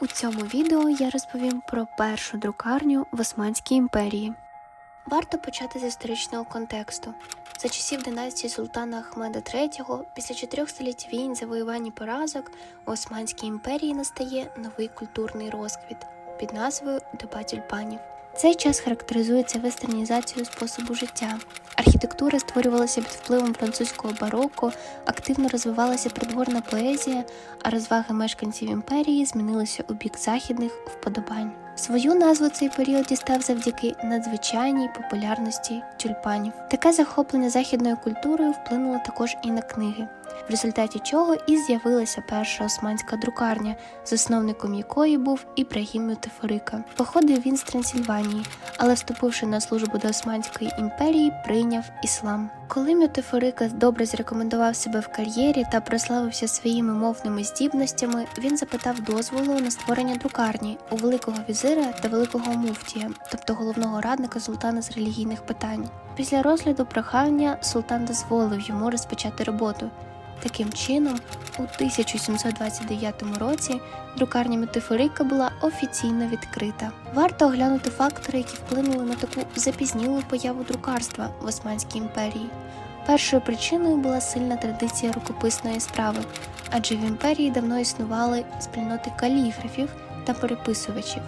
У цьому відео я розповім про першу друкарню в Османській імперії. Варто почати з історичного контексту. За часів династії султана Ахмеда III, після чотирьох століть війн, завоювань і поразок, у Османській імперії настає новий культурний розквіт під назвою Доба тюльпанів. Цей час характеризується вестернізацією способу життя. Архітектура створювалася під впливом французького бароко, активно розвивалася придворна поезія, а розваги мешканців імперії змінилися у бік західних вподобань. Свою назву цей період дістав завдяки надзвичайній популярності тюльпанів. Таке захоплення західною культурою вплинуло також і на книги, в результаті чого і з'явилася перша османська друкарня, засновником якої був Ібрагім Мютефорика. Походив він з Трансильванії, але вступивши на службу до Османської імперії, прийняв іслам. Коли Мютефорика добре зарекомендував себе в кар'єрі та прославився своїми мовними здібностями, він запитав дозволу на створення друкарні у великого візира та великого муфтія, тобто головного радника султана з релігійних питань. Після розгляду прохання султан дозволив йому розпочати роботу. Таким чином, у 1729 році друкарня Метифорика була офіційно відкрита. Варто оглянути фактори, які вплинули на таку запізнілу появу друкарства в Османській імперії. Першою причиною була сильна традиція рукописної справи, адже в імперії давно існували спільноти каліграфів та переписувачів.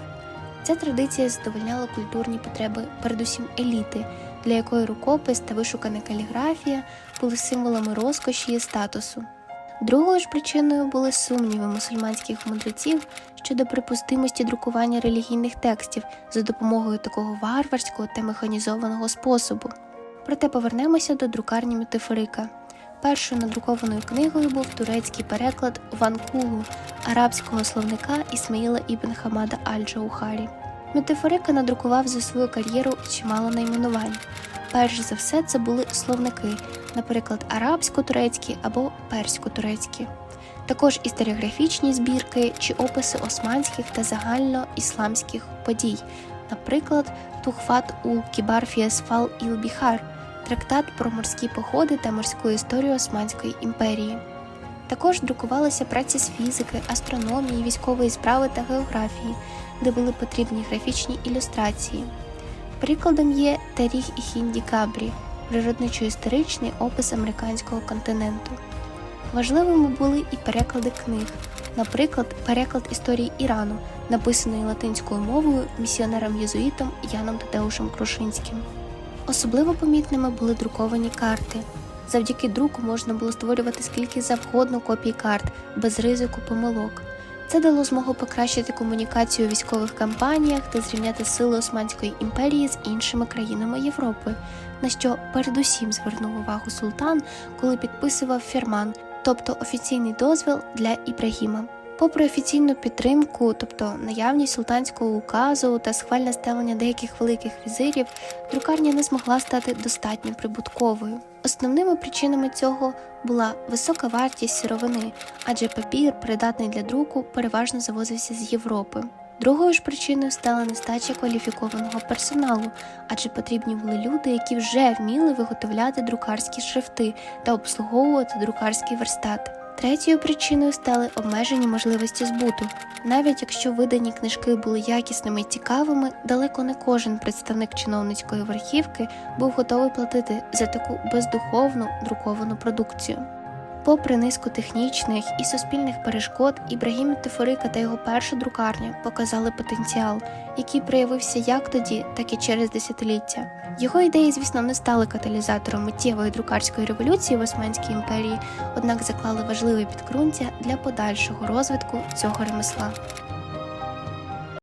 Ця традиція задовольняла культурні потреби, передусім еліти, для якої рукопис та вишукана каліграфія були символами розкоші і статусу. Другою ж причиною були сумніви мусульманських мудреців щодо припустимості друкування релігійних текстів за допомогою такого варварського та механізованого способу. Проте повернемося до друкарні Мютефорика. Першою надрукованою книгою був турецький переклад Ванкулу арабського словника Ісмаїла ібн Хамада Аль-Джаухарі. Метафорика надрукував за свою кар'єру чимало найменувань. Перш за все, це були словники, наприклад, арабсько-турецькі або персько-турецькі. Також історіографічні збірки чи описи османських та загальноісламських подій, наприклад, Тухфат ул Кібар Фіасфал іл Біхар, трактат про морські походи та морську історію Османської імперії. Також друкувалися праці з фізики, астрономії, військової справи та географії, де були потрібні графічні ілюстрації. Прикладом є Таріх і Хінді Кабрі, природничо-історичний опис американського континенту. Важливими були і переклади книг, наприклад, переклад історії Ірану, написаної латинською мовою місіонером-єзуїтом Яном Тадеушем Крушинським. Особливо помітними були друковані карти. Завдяки друку можна було створювати скільки завгодно копій карт без ризику помилок. Це дало змогу покращити комунікацію у військових кампаніях та зрівняти сили Османської імперії з іншими країнами Європи, на що передусім звернув увагу султан, коли підписував фірман, тобто офіційний дозвіл для Ібрагіма. Попри офіційну підтримку, тобто наявність султанського указу та схвальне ставлення деяких великих візирів, друкарня не змогла стати достатньо прибутковою. Основними причинами цього була висока вартість сировини, адже папір, придатний для друку, переважно завозився з Європи. Другою ж причиною стала нестача кваліфікованого персоналу, адже потрібні були люди, які вже вміли виготовляти друкарські шрифти та обслуговувати друкарський верстат. Третьою причиною стали обмежені можливості збуту. Навіть якщо видані книжки були якісними і цікавими, далеко не кожен представник чиновницької верхівки був готовий платити за таку бездуховну друковану продукцію. Попри низку технічних і суспільних перешкод, Ібрагім Тефорика та його перша друкарня показали потенціал, який проявився як тоді, так і через десятиліття. Його ідеї, звісно, не стали каталізатором миттєвої друкарської революції в Османській імперії, однак заклали важливе підґрунтя для подальшого розвитку цього ремесла.